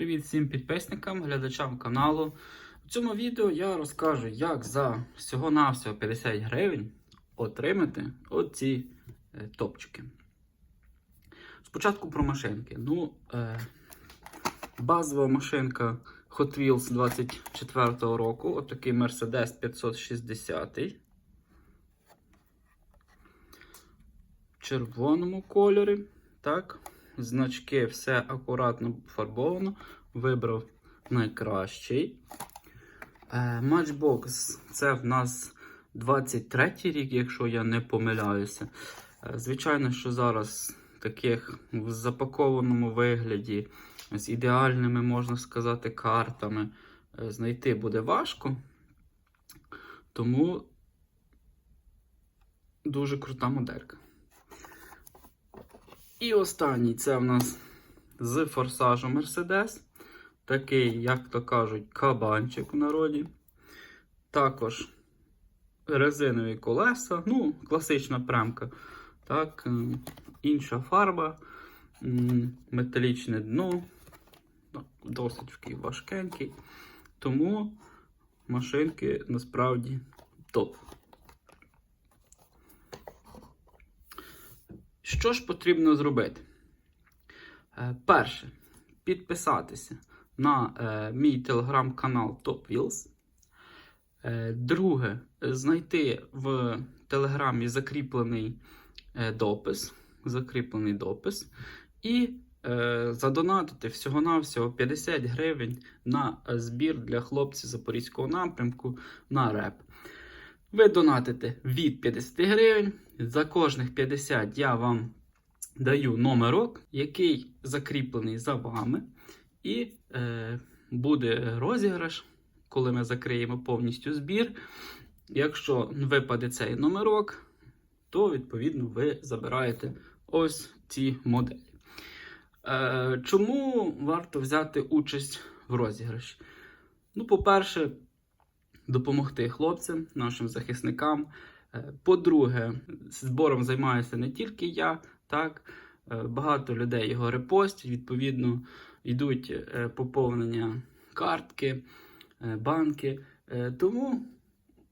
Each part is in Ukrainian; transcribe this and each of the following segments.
Привіт всім підписникам, глядачам каналу. У цьому відео я розкажу, як за всього-навсього 50 гривень отримати оці е, топчики. Спочатку про машинки. Ну, е, базова машинка Hot Wheels 24 року. Отакий Mercedes 560. В червоному кольорі. Так. Значки, все акуратно фарбовано. Вибрав найкращий. Е, Matchbox це в нас 23 рік, якщо я не помиляюся. Е, Звичайно, що зараз таких в запакованому вигляді, з ідеальними, можна сказати, картами е, знайти буде важко. Тому дуже крута моделька. І останній це в нас з форсажу Mercedes. Такий, як то кажуть, кабанчик в народі. Також резинові колеса, ну, класична премка. Так, інша фарба, металічне дно, ну, досить важкенький. Тому машинки насправді топ. Що ж потрібно зробити? Е, Перше, підписатися на е, мій телеграм-канал Top Wheels. Е, Друге, знайти в телеграмі закріплений допис. Закріплений допис. І задонатити всього-навсього 50 гривень на збір для хлопців Запорізького напрямку на реп. Ви донатите від 50 гривень. За кожних 50 я вам даю номерок, який закріплений за вами. І е, буде розіграш, коли ми закриємо повністю збір. Якщо випаде цей номерок, то відповідно ви забираєте ось ці моделі. Е, чому варто взяти участь в розіграші? Ну, по-перше, допомогти хлопцям, нашим захисникам. По-друге, збором займаюся не тільки я, так, е, багато людей його репостять, відповідно, йдуть е, поповнення картки, е, банки. Тому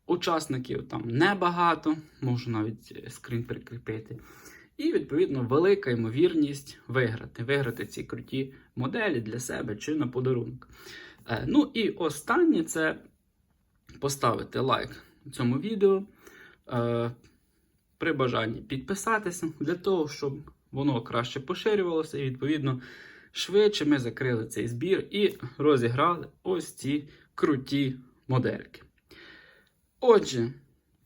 учасників там небагато, можу навіть скрін прикріпити. І, відповідно, велика ймовірність виграти. Виграти ці круті моделі для себе чи на подарунок. Ну і останнє це поставити лайк цьому відео. Е, При бажанні підписатися для того, щоб воно краще поширювалося, і, відповідно, швидше ми закрили цей збір і розіграли ось ці круті модельки. Отже,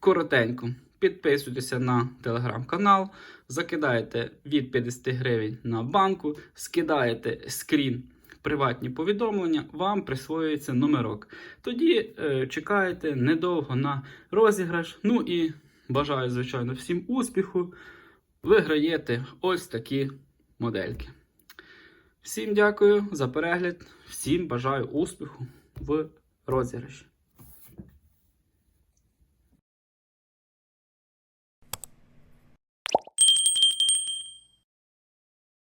коротенько, підписуйтеся на телеграм-канал, закидаєте від 50 гривень на банку, скидаєте скрін приватні повідомлення, вам присвоюється номерок. Тоді е, чекаєте недовго на розіграш. Ну і бажаю, звичайно, всім успіху. Виграєте ось такі модельки. Всім дякую за перегляд, всім бажаю успіху в розіграші.